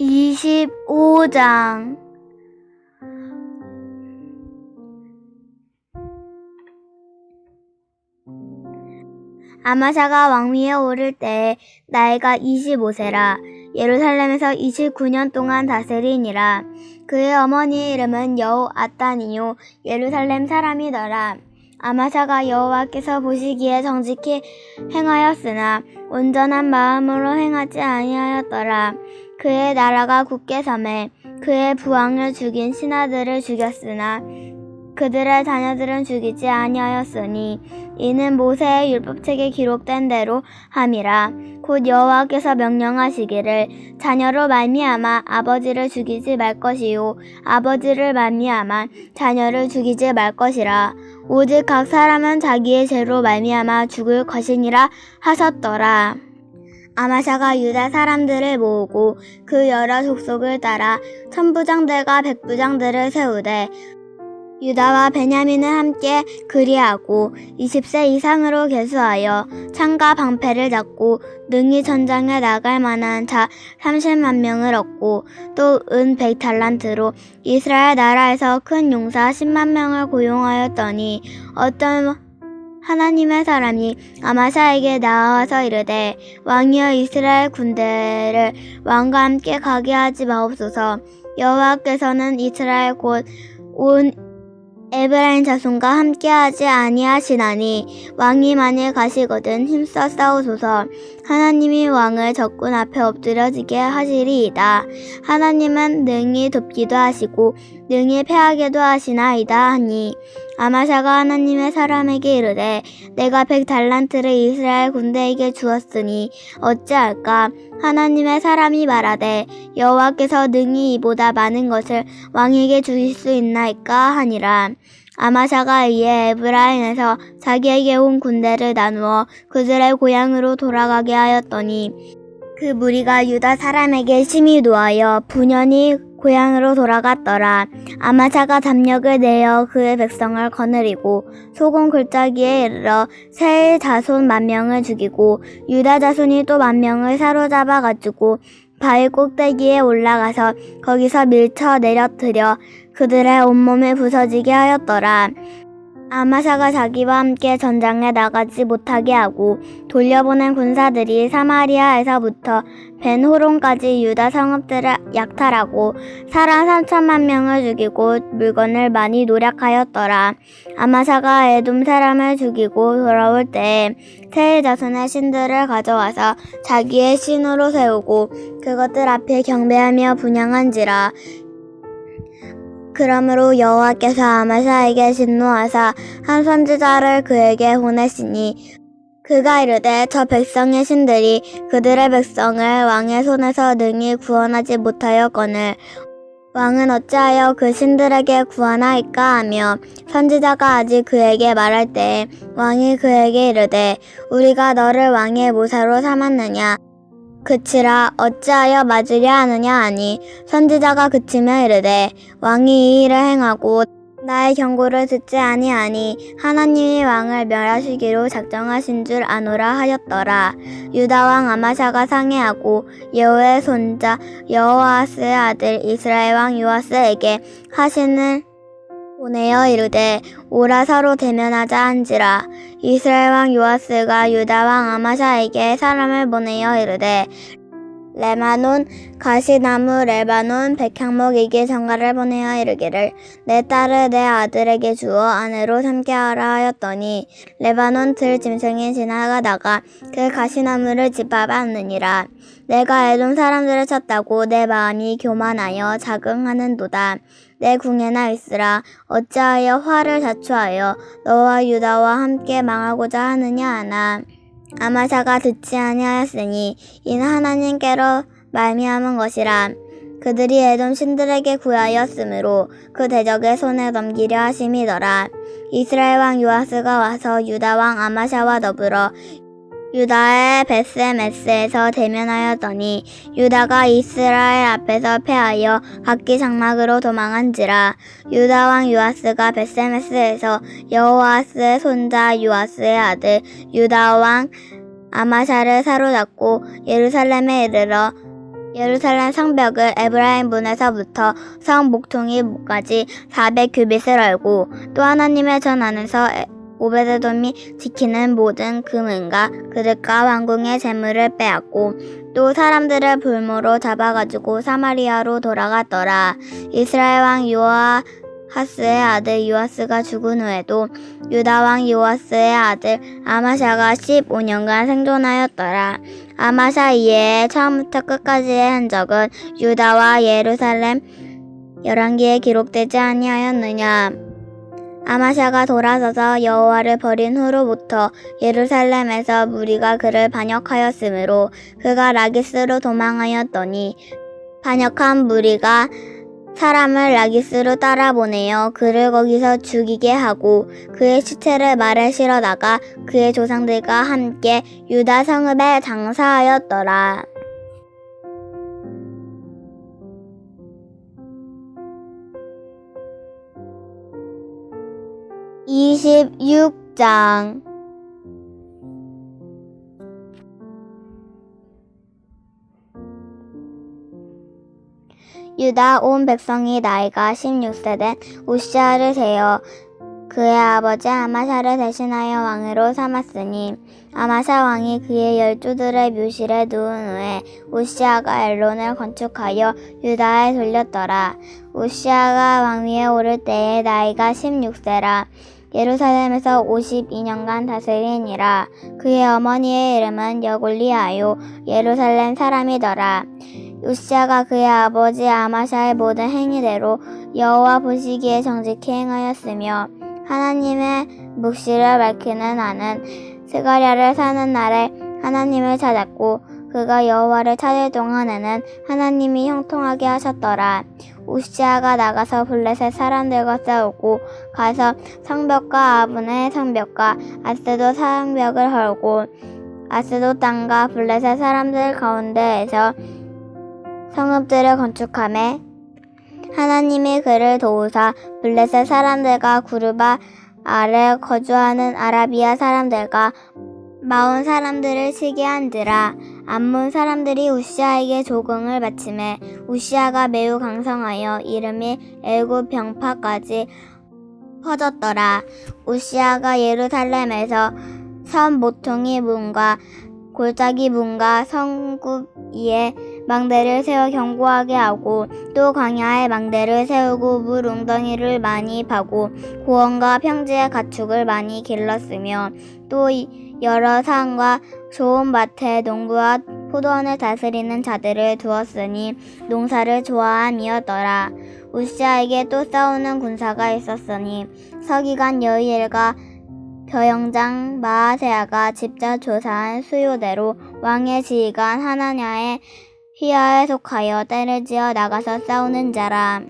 25장. 아마샤가 왕위에 오를 때에 나이가 25세라. 예루살렘에서 29년 동안 다스리니라. 그의 어머니 이름은 여호 아따니요. 예루살렘 사람이더라. 아마샤가 여호와께서 보시기에 정직히 행하였으나 온전한 마음으로 행하지 아니하였더라 그의 나라가 굳게 섬에 그의 부왕을 죽인 신하들을 죽였으나 그들의 자녀들은 죽이지 아니하였으니 이는 모세의 율법책에 기록된 대로 함이라. 곧 여호와께서 명령하시기를 자녀로 말미암아 아버지를 죽이지 말 것이요. 아버지를 말미암아 자녀를 죽이지 말 것이라. 오직 각 사람은 자기의 죄로 말미암아 죽을 것이니라 하셨더라 아마샤가 유다 사람들을 모으고 그 여러 족속을 따라 천부장들과 백부장들을 세우되 유다와 베냐민을 함께 그리하고 20세 이상으로 계수하여 창과 방패를 잡고 능히 전장에 나갈 만한 자 30만 명을 얻고 또 은 100달란트로 이스라엘 나라에서 큰 용사 10만 명을 고용하였더니 어떤 하나님의 사람이 아마샤에게 나와서 이르되 왕이여 이스라엘 군대를 왕과 함께 가게 하지 마옵소서. 여호와께서는 이스라엘 곧 온 에브라임 자손과 함께하지 아니하시나니 왕이 만일 가시거든 힘써 싸우소서. 하나님이 왕을 적군 앞에 엎드려지게 하시리이다. 하나님은 능히 돕기도 하시고 능히 패하게도 하시나이다 하니 아마샤가 하나님의 사람에게 이르되 내가 백 달란트를 이스라엘 군대에게 주었으니 어찌할까? 하나님의 사람이 말하되 여호와께서 능히 이보다 많은 것을 왕에게 주실 수 있나이까 하니라. 아마샤가 이에 에브라임에서 자기에게 온 군대를 나누어 그들의 고향으로 돌아가게 하였더니 그 무리가 유다 사람에게 심히 노하여 분연히 고향으로 돌아갔더라. 아마샤가 담력을 내어 그의 백성을 거느리고 소금 골짜기에 이르러 세 자손 만 명을 죽이고 유다 자손이 또 만 명을 사로잡아 가지고 바위 꼭대기에 올라가서 거기서 밀쳐 내려뜨려 그들의 온몸을 부서지게 하였더라. 아마샤가 자기와 함께 전장에 나가지 못하게 하고 돌려보낸 군사들이 사마리아에서부터 벤호론까지 유다 성읍들을 약탈하고 사람 3천만 명을 죽이고 물건을 많이 노력하였더라. 아마샤가 에돔 사람을 죽이고 돌아올 때에 세일 자손의 신들을 가져와서 자기의 신으로 세우고 그것들 앞에 경배하며 분양한지라 그러므로 여호와께서 아마샤에게 진노하사 한 선지자를 그에게 보내시니 그가 이르되 저 백성의 신들이 그들의 백성을 왕의 손에서 능히 구원하지 못하였거늘 왕은 어찌하여 그 신들에게 구하나이까 하며 선지자가 아직 그에게 말할 때에 왕이 그에게 이르되 우리가 너를 왕의 모사로 삼았느냐 그치라 어찌하여 맞으려 하느냐 하니 선지자가 그치며 이르되 왕이 이 일을 행하고 나의 경고를 듣지 아니하니 하나님이 왕을 멸하시기로 작정하신 줄 아노라 하였더라. 유다 왕 아마샤가 상해하고 여호의 손자 여호아스의 아들 이스라엘 왕 요아스에게 하신을 보내어 이르되 오라 서로 대면하자 한지라. 이스라엘 왕 요아스가 유다 왕 아마샤에게 사람을 보내어 이르되 레바논 가시나무 레바논 백향목에게 전가를 보내어 이르기를 내 딸을 내 아들에게 주어 아내로 삼게 하라 하였더니 레바논 들 짐승이 지나가다가 그 가시나무를 짓밟았느니라. 내가 애돔 사람들을 쳤다고 내 마음이 교만하여 자긍하는도다. 내 궁에나 있으라. 어찌하여 화를 자초하여 너와 유다와 함께 망하고자 하느냐 하나 아마샤가 듣지 아니하였으니 이는 하나님께로 말미암은 것이라. 그들이 에돔 신들에게 구하였으므로 그 대적의 손에 넘기려 하심이더라. 이스라엘 왕 요아스가 와서 유다 왕 아마샤와 더불어 유다의 베스메스에서 대면하였더니 유다가 이스라엘 앞에서 패하여 각기 장막으로 도망한지라. 유다 왕 요아스가 베스메스에서 여호아스의 손자 요아스의 아들 유다 왕 아마샤를 사로잡고 예루살렘에 이르러 예루살렘 성벽을 에브라임 문에서부터 성 목통이 목까지 400 규빗을 얼고 또 하나님의 전 안에서 에- 오베데돔이 지키는 모든 금은과 그릇과 왕궁의 재물을 빼앗고 또 사람들을 불모로 잡아가지고 사마리아로 돌아갔더라. 이스라엘 왕 요아 하스의 아들 요아스가 죽은 후에도 유다 왕 요아스의 아들 아마샤가 15년간 생존하였더라. 아마샤 이외에 처음부터 끝까지의 흔적은 유다와 예루살렘 열왕기에 기록되지 아니하였느냐. 아마샤가 돌아서서 여호와를 버린 후로부터 예루살렘에서 무리가 그를 반역하였으므로 그가 라기스로 도망하였더니 반역한 무리가 사람을 라기스로 따라 보내어 그를 거기서 죽이게 하고 그의 시체를 말에 실어다가 그의 조상들과 함께 유다 성읍에 장사하였더라. 26장. 유다 온 백성이 나이가 16세 된 우시아를 세어 그의 아버지 아마샤를 대신하여 왕으로 삼았으니 아마샤 왕이 그의 열조들의 묘실에 누운 후에 우시아가 엘론을 건축하여 유다에 돌렸더라. 우시아가 왕위에 오를 때에 나이가 16세라. 예루살렘에서 52년간 다스리니라. 그의 어머니의 이름은 여골리아요 예루살렘 사람이더라. 우시아가 그의 아버지 아마샤의 모든 행위대로 여호와 보시기에 정직히 행하였으며 하나님의 묵시를 밝히는 아는 스가랴를 사는 날에 하나님을 찾았고 그가 여호와를 찾을 동안에는 하나님이 형통하게 하셨더라. 우시아가 나가서 블레셋 사람들과 싸우고 가서 성벽과 아분의 성벽과 아스도 성벽을 헐고 아스도 땅과 블레셋 사람들 가운데에서 성읍들을 건축함에 하나님이 그를 도우사 블레셋 사람들과 구르바 아래 거주하는 아라비아 사람들과 마온 사람들을 치게 한지라 암몬 사람들이 우시아에게 조공을 바침해 우시아가 매우 강성하여 이름이 엘고 병파까지 퍼졌더라. 우시아가 예루살렘에서 선 모퉁이 문과 골짜기 문과 성굽 위에 망대를 세워 견고하게 하고 또 광야에 망대를 세우고 물 웅덩이를 많이 파고 고원과 평지의 가축을 많이 길렀으며 또 여러 산과 좋은 밭에 농부와 포도원을 다스리는 자들을 두었으니 농사를 좋아함이었더라. 우시아에게 또 싸우는 군사가 있었으니 서기관 여이엘과 벼영장 마아세아가 직접 조사한 수요대로 왕의 지휘관 하나냐의 휘하에 속하여 때를 지어 나가서 싸우는 자라.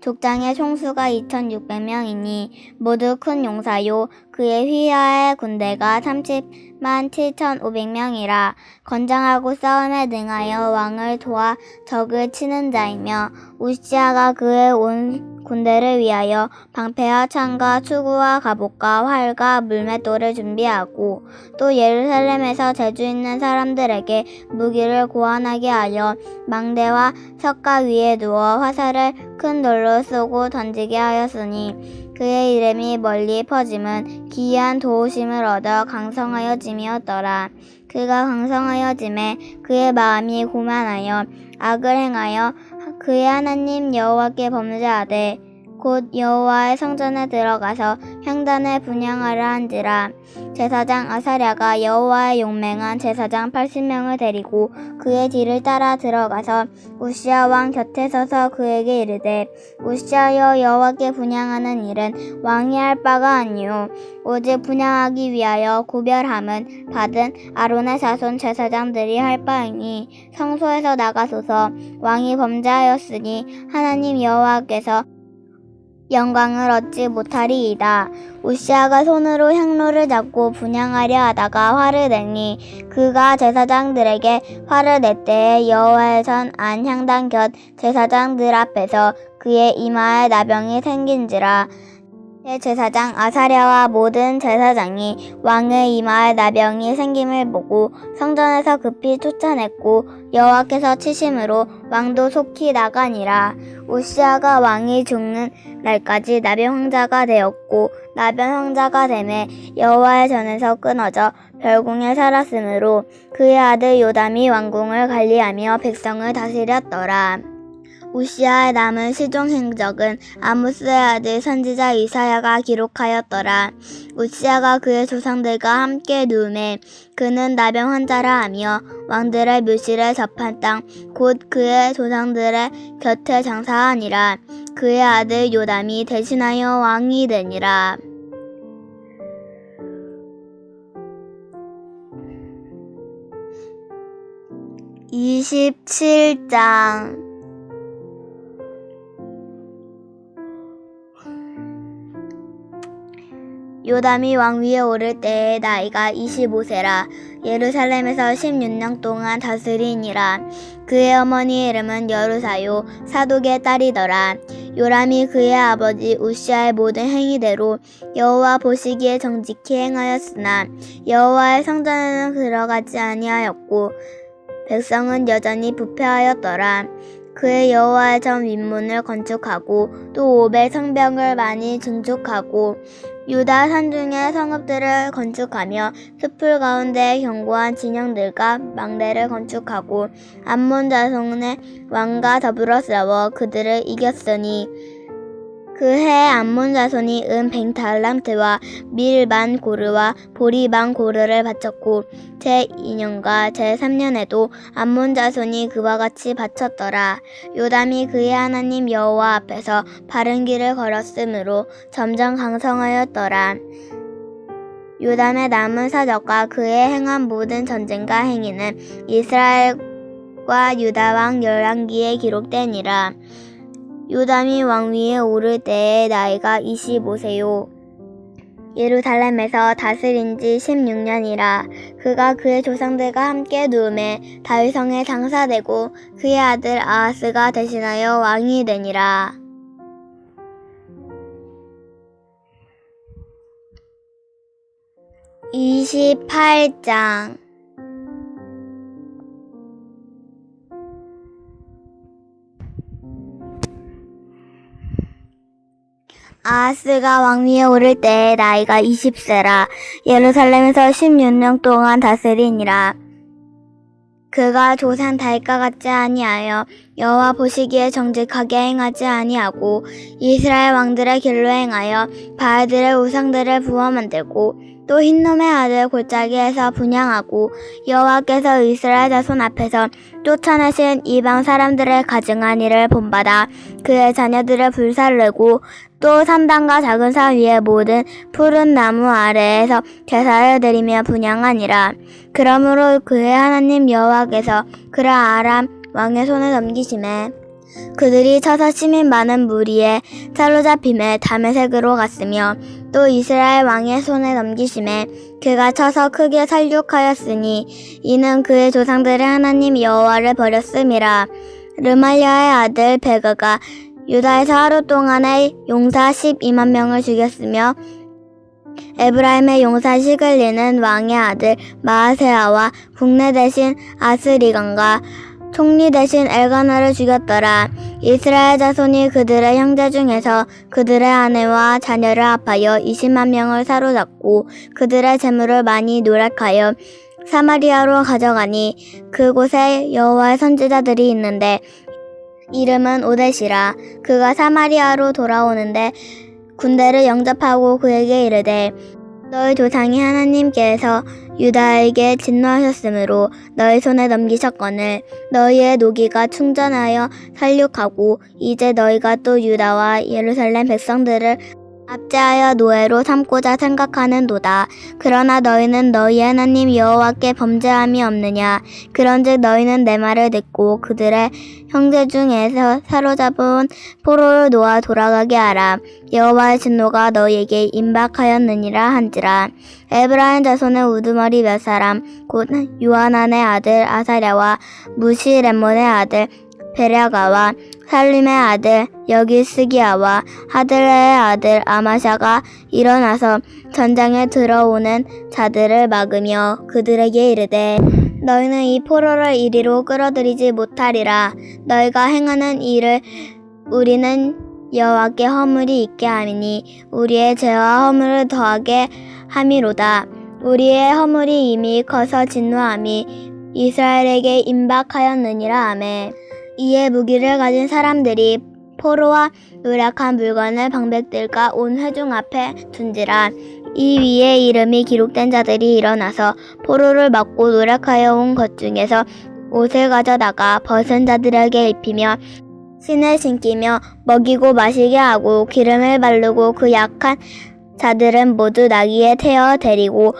족장의 총수가 2,600명이니 모두 큰 용사요. 그의 휘하의 군대가 30만 7,500명이라. 건장하고 싸움에 능하여 왕을 도와 적을 치는 자이며 우시아가 그의 온 군대를 위하여 방패와 창과 추구와 갑옷과 활과 물맷돌을 준비하고 또 예루살렘에서 재주 있는 사람들에게 무기를 고안하게 하여 망대와 석가 위에 누워 화살을 큰 돌로 쏘고 던지게 하였으니 그의 이름이 멀리 퍼짐은 기이한 도우심을 얻어 강성하여 짐이었더라. 그가 강성하여 짐에 그의 마음이 고만하여 악을 행하여 그의 하나님 여호와께 범죄하되 곧 여호와의 성전에 들어가서 향단을 분양하려 한지라. 제사장 아사랴가 여호와의 용맹한 제사장 80명을 데리고 그의 뒤를 따라 들어가서 우시아 왕 곁에 서서 그에게 이르되 우시아여 여호와께 분양하는 일은 왕이 할 바가 아니요 오직 분양하기 위하여 구별함은 받은 아론의 자손 제사장들이 할 바이니 성소에서 나가소서. 왕이 범죄하였으니 하나님 여호와께서 영광을 얻지 못하리이다. 우시아가 손으로 향로를 잡고 분양하려 하다가 화를 내니 그가 제사장들에게 화를 낼 때에 여호와의 전 안 향단 곁 제사장들 앞에서 그의 이마에 나병이 생긴지라 제사장 아사랴와 모든 제사장이 왕의 이마에 나병이 생김을 보고 성전에서 급히 쫓아냈고 여호와께서 치심으로 왕도 속히 나가니라 우시아가 왕이 죽는 날까지 나병 황자가 되었고 나병 황자가 됨에 여호와의 전에서 끊어져 별궁에 살았으므로 그의 아들 요담이 왕궁을 관리하며 백성을 다스렸더라. 우시아의 남은 시종 행적은 아모스의 아들 선지자 이사야가 기록하였더라. 우시아가 그의 조상들과 함께 누움에 그는 나병 환자라 하며 왕들의 묘실에 접한 땅 곧 그의 조상들의 곁에 장사하니라. 그의 아들 요담이 대신하여 왕이 되니라. 이십칠 장 요담이 왕 위에 오를 때에 나이가 25세라. 예루살렘에서 16년 동안 다스리니라. 그의 어머니 이름은 여루사요 사독의 딸이더라. 요람이 그의 아버지 우시아의 모든 행위대로 여호와 보시기에 정직히 행하였으나 여호와의 성전에는 들어가지 아니하였고 백성은 여전히 부패하였더라. 그의 여호와의 전 윗문을 건축하고 또 오벨 성벽을 많이 증축하고 유다 산중의 성읍들을 건축하며 숲풀 가운데 견고한 진영들과 망대를 건축하고 암몬 자손의 왕과 더불어 싸워 그들을 이겼으니 그해 암몬 자손이 은 뱅달란트와 밀반 고르와 보리반 고르를 바쳤고 제 2년과 제 3년에도 암몬 자손이 그와 같이 바쳤더라. 요담이 그의 하나님 여호와 앞에서 바른 길을 걸었으므로 점점 강성하였더라. 요담의 남은 사적과 그의 행한 모든 전쟁과 행위는 이스라엘과 유다 왕 열왕기에 기록되니라. 요담이 왕 위에 오를 때의 나이가 25세요. 예루살렘에서 다스린 지 16년이라 그가 그의 조상들과 함께 누움에 다윗성에 장사되고 그의 아들 아하스가 대신하여 왕이 되니라. 이십팔 장 아하스가 왕위에 오를 때 나이가 20세라 예루살렘에서 16년 동안 다스리니라. 그가 조상 다윗과 같지 아니하여 여호와 보시기에 정직하게 행하지 아니하고 이스라엘 왕들의 길로 행하여 바알들의 우상들을 부어 만들고 또 흰놈의 아들 골짜기에서 분양하고 여호와께서 이스라엘 자손 앞에서 쫓아내신 이방 사람들을 가증한 일을 본받아 그의 자녀들을 불살르고 또 산당과 작은 산 위에 모든 푸른 나무 아래에서 제사를 드리며 분양하니라. 그러므로 그의 하나님 여호와께서 그를 아람 왕의 손에 넘기심에 그들이 쳐서 시민 많은 무리에 사로잡힘에 다메색으로 갔으며 또 이스라엘 왕의 손에 넘기심에 그가 쳐서 크게 살육하였으니 이는 그의 조상들의 하나님 여호와를 버렸음이라. 르말리아의 아들 베가가 유다에서 하루 동안에 용사 12만 명을 죽였으며 에브라임의 용사 시글리는 왕의 아들 마아세아와 국내 대신 아스리간과 총리 대신 엘가나를 죽였더라. 이스라엘 자손이 그들의 형제 중에서 그들의 아내와 자녀를 합하여 20만 명을 사로잡고 그들의 재물을 많이 노력하여 사마리아로 가져가니 그곳에 여호와의 선지자들이 있는데 이름은 오데시라. 그가 사마리아로 돌아오는데 군대를 영접하고 그에게 이르되 너희 조상이 하나님께서 유다에게 진노하셨으므로 너희 손에 넘기셨거늘 너희의 노기가 충전하여 살육하고 이제 너희가 또 유다와 예루살렘 백성들을 압제하여 노예로 삼고자 생각하는도다. 그러나 너희는 너희 하나님 여호와께 범죄함이 없느냐? 그런즉 너희는 내 말을 듣고 그들의 형제 중에서 사로잡은 포로를 놓아 돌아가게 하라. 여호와의 진노가 너희에게 임박하였느니라 한지라. 에브라임 자손의 우두머리 몇 사람 곧 요하난의 아들 아사랴와 무시 레몬의 아들 베랴가와 살림의 아들 여기스기야와 하들레의 아들 아마샤가 일어나서 전장에 들어오는 자들을 막으며 그들에게 이르되 너희는 이 포로를 이리로 끌어들이지 못하리라. 너희가 행하는 일을 우리는 여호와께 허물이 있게 하미니 우리의 죄와 허물을 더하게 함이로다. 우리의 허물이 이미 커서 진노함이 이스라엘에게 임박하였느니라. 하매 이에 무기를 가진 사람들이 포로와 노력한 물건을 방백들과 온 회중 앞에 둔지라. 이 위에 이름이 기록된 자들이 일어나서 포로를 막고 노력하여 온 것 중에서 옷을 가져다가 벗은 자들에게 입히며 신을 신기며 먹이고 마시게 하고 기름을 바르고 그 약한 자들은 모두 나귀에 태워 데리고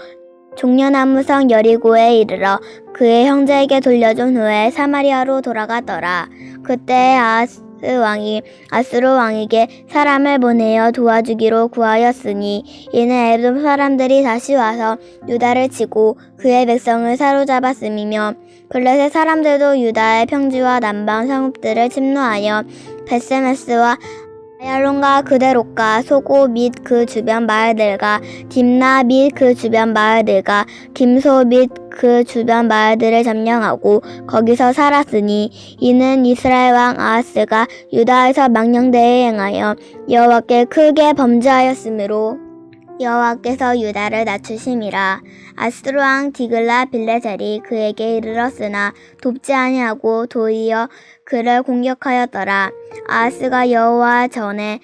종려나무성 여리고에 이르러 그의 형제에게 돌려준 후에 사마리아로 돌아가더라. 그때 아하스 왕이 아스로 왕에게 사람을 보내어 도와주기로 구하였으니 이는 에돔 사람들이 다시 와서 유다를 치고 그의 백성을 사로잡았음이며 블레셋 사람들도 유다의 평지와 남방 성읍들을 침노하여 베세메스와 야론과 그대로가 소고 및 그 주변 마을들과 딥나 및 그 주변 마을들과 김소 및 그 주변 마을들을 점령하고 거기서 살았으니 이는 이스라엘 왕 아하스가 유다에서 망령되에 행하여 여호와께 크게 범죄하였으므로 여호와께서 유다를 낮추심이라 아스루 왕 디글라 빌레셀이 그에게 이르렀으나 돕지 아니하고 도리어 그를 공격하였더라 아하스가 여호와 전에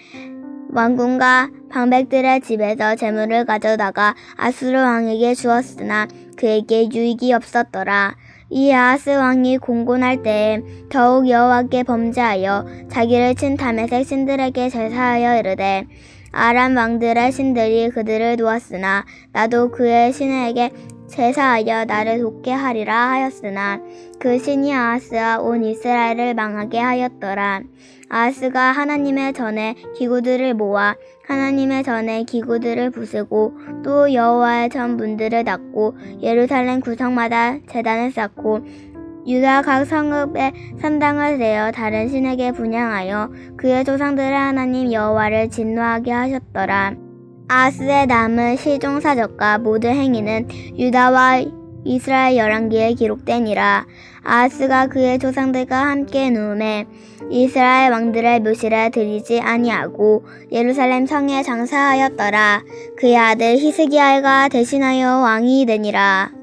왕궁과 방백들의 집에서 재물을 가져다가 아스루 왕에게 주었으나 그에게 유익이 없었더라. 이 아하스 왕이 공곤할 때에 더욱 여호와께 범죄하여 자기를 친 다메섹 신들에게 제사하여 이르되 아람 왕들의 신들이 그들을 도왔으나 나도 그의 신에게 제사하여 나를 돕게 하리라 하였으나 그 신이 아하스와 온 이스라엘을 망하게 하였더라. 아하스가 하나님의 전에 기구들을 모아 하나님의 전에 기구들을 부수고 또 여호와의 전 문들을 닫고 예루살렘 구성마다 제단을 쌓고 유다 각 성읍에 산당을 내어 다른 신에게 분양하여 그의 조상들의 하나님 여호와를 진노하게 하셨더라. 아스의 남은 시종사적과 모든 행위는 유다와 이스라엘 열왕기에 기록되니라. 아스가 그의 조상들과 함께 누움에 이스라엘 왕들의 묘실에 들이지 아니하고 예루살렘 성에 장사하였더라. 그의 아들 히스기야가 대신하여 왕이 되니라.